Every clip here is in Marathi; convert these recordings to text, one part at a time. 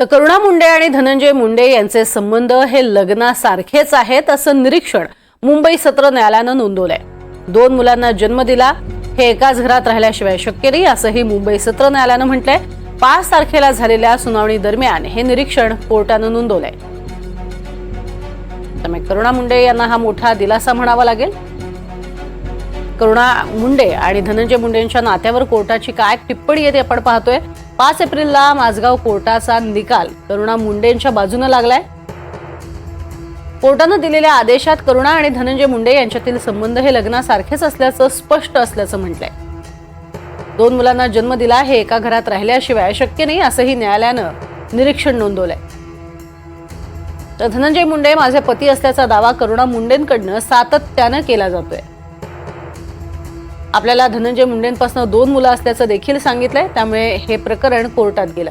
तर करुणा मुंडे आणि धनंजय मुंडे यांचे संबंध हे लग्नासारखेच आहेत असं निरीक्षण मुंबई सत्र न्यायालयानं नोंदवलंय. दोन मुलांना जन्म दिला हे एकाच घरात राहिल्याशिवाय शक्य नाही असंही मुंबई सत्र न्यायालयानं म्हटलंय. पाच तारखेला झालेल्या सुनावणी दरम्यान हे निरीक्षण कोर्टानं नोंदवलंय. त्यामुळे करुणा मुंडे यांना हा मोठा दिलासा म्हणावा लागेल. करुणा मुंडे आणि धनंजय मुंडेंच्या नात्यावर कोर्टाची काय टिप्पणी येते आपण पाहतोय. पाच एप्रिलला माझगाव कोर्टाचा निकाल. करुणा मुंडेंच्या बाजूने लागलाय. कोर्टानं दिलेल्या आदेशात करुणा आणि धनंजय मुंडे यांच्यातील संबंध हे लग्नासारखेच असल्याचं स्पष्ट असल्याचं म्हटलंय. दोन मुलांना जन्म दिला हे एका घरात राहिल्याशिवाय शक्य नाही असंही न्यायालयानं निरीक्षण नोंदवलंय. तर धनंजय मुंडे माझे पती असल्याचा दावा करुणा मुंडेंकडनं सातत्यानं केला जातोय. आपल्याला धनंजय मुंडेंपासून दोन मुलं असल्याचं देखील सांगितलंय. त्यामुळे हे प्रकरण कोर्टात गेलं.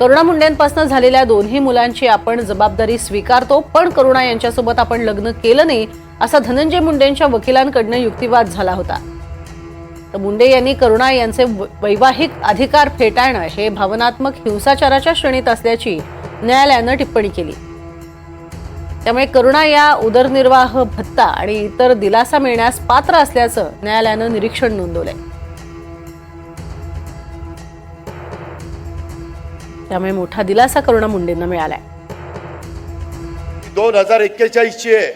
करुणा मुंडेंपासून झालेल्या दोन्ही मुलांची आपण जबाबदारी स्वीकारतो पण करुणा यांच्यासोबत आपण लग्न केलं नाही असा धनंजय मुंडेंच्या वकिलांकडनं युक्तिवाद झाला होता. तर मुंडे यांनी करुणा यांचे व- वैवाहिक अधिकार फेटाळणं हे भावनात्मक हिंसाचाराच्या श्रेणीत असल्याची न्यायालयानं टिप्पणी केली. त्यामुळे करुणा या उदरनिर्वाह भत्ता आणि इतर दिलासा मिळण्यास पात्र असल्याचं न्यायालयानं निरीक्षण नोंदवलंय. त्यामुळे मोठा दिलासा करुणा मुंडेंना मिळालाय. दोन हजार एक्केचाळीसची आहे.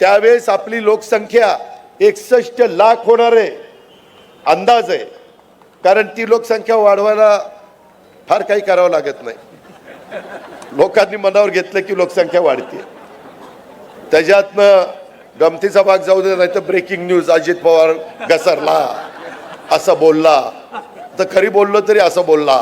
त्यावेळेस आपली लोकसंख्या एकसष्ट लाख होणार आहे. अंदाज आहे. कारण ती लोकसंख्या वाढवायला फार काही करावं लागत नाही. लोकांनी मनावर घेतलं की लोकसंख्या वाढते. त्याच्यातनं गमतीचा भाग जाऊ दे नाही तर ब्रेकिंग न्यूज अजित पवार घसरला असं बोलला. तर खरी बोललो तरी असं बोलला.